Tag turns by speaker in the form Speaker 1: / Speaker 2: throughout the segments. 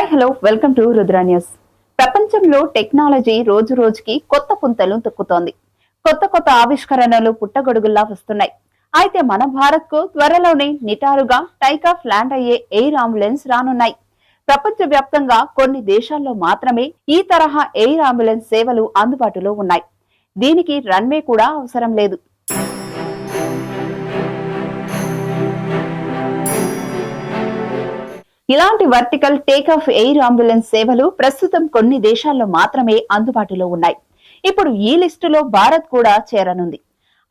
Speaker 1: Hi hello welcome to Rudra news ప్రపంచంలో technology రోజు రోజుకి కొత్త పుంతలు తొక్కుతోంది. కొత్త కొత్త ఆవిష్కరణలు పుట్టగొడుగుల్లా వస్తున్నాయి. అయితే మన భారత్కు త్వరలోనే నిటారుగా టైకాఫ్ ల్యాండ్ అయ్యే ఎయిర్ అంబులెన్స్ రానున్నాయి. ప్రపంచ వ్యాప్తంగా కొన్ని దేశాల్లో మాత్రమే ఈ తరహా ఎయిర్ అంబులెన్స్ సేవలు అందుబాటులో ఉన్నాయి. దీనికి రన్వే కూడా అవసరం లేదు. ఇలాంటి వర్టికల్ టేకాఫ్ ఎయిర్ అంబులెన్స్ సేవలు ప్రస్తుతం కొన్ని దేశాల్లో మాత్రమే అందుబాటులో ఉన్నాయి. ఇప్పుడు ఈ లిస్టులో భారత్ కూడా చేరనుంది.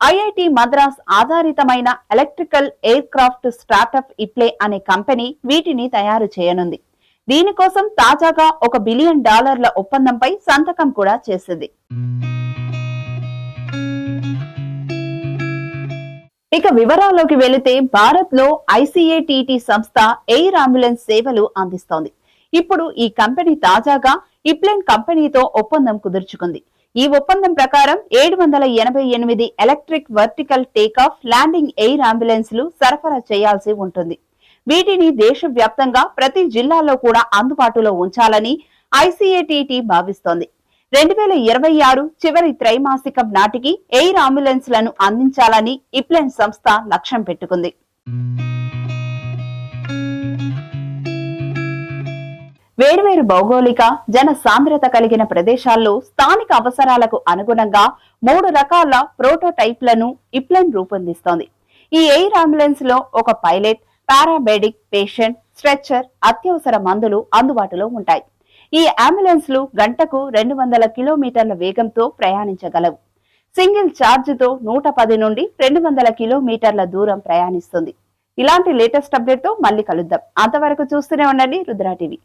Speaker 1: ఐఐటి మద్రాస్ ఆధారితమైన ఎలక్ట్రికల్ ఎయిర్ క్రాఫ్ట్ స్టార్టప్ ఇప్లే అనే కంపెనీ వీటిని తయారు చేయనుంది. దీనికోసం తాజాగా ఒక బిలియన్ డాలర్ల ఒప్పందంపై సంతకం కూడా చేసింది. ఇక వివరాల్లోకి వెళితే భారత్లో ఐసీఏటీటీ సంస్థ ఎయిర్ అంబులెన్స్ సేవలు అందిస్తోంది. ఇప్పుడు ఈ కంపెనీ తాజాగా ఇప్లెన్ కంపెనీతో ఒప్పందం కుదుర్చుకుంది. ఈ ఒప్పందం ప్రకారం ఏడు వందల ఎనభై ఎనిమిది electric vertical takeoff landing air అంబులెన్స్లు సరఫరా చేయాల్సి ఉంటుంది. వీటిని దేశవ్యాప్తంగా ప్రతి జిల్లాలో కూడా అందుబాటులో ఉంచాలని ఐసీఏటీటీ భావిస్తోంది. రెండు వేల ఇరవై ఆరు చివరి త్రైమాసికం నాటికి ఎయిర్ అంబులెన్స్లను అందించాలని ఇప్లెన్ సంస్థ లక్ష్యం పెట్టుకుంది. వేర్వేరు భౌగోళిక జన సాంద్రత కలిగిన ప్రదేశాల్లో స్థానిక అవసరాలకు అనుగుణంగా మూడు రకాల ప్రోటోటైప్లను ఇప్లెన్ రూపొందిస్తోంది. ఈ ఎయిర్ అంబులెన్స్లో ఒక పైలట్ పారాబెడిక్ పేషెంట్ స్ట్రెచ్చర్ అత్యవసర మందులు అందుబాటులో ఉంటాయి. ఈ అంబులెన్స్లు గంటకు రెండు వందల కిలోమీటర్ల వేగంతో ప్రయాణించగలవు. సింగిల్ ఛార్జ్తో నూట పది నుండి రెండు వందల కిలోమీటర్ల దూరం ప్రయాణిస్తుంది. ఇలాంటి లేటెస్ట్ అప్డేట్తో మళ్ళీ కలుద్దాం. అంతవరకు చూస్తూనే ఉండండి రుద్రా టీవీ.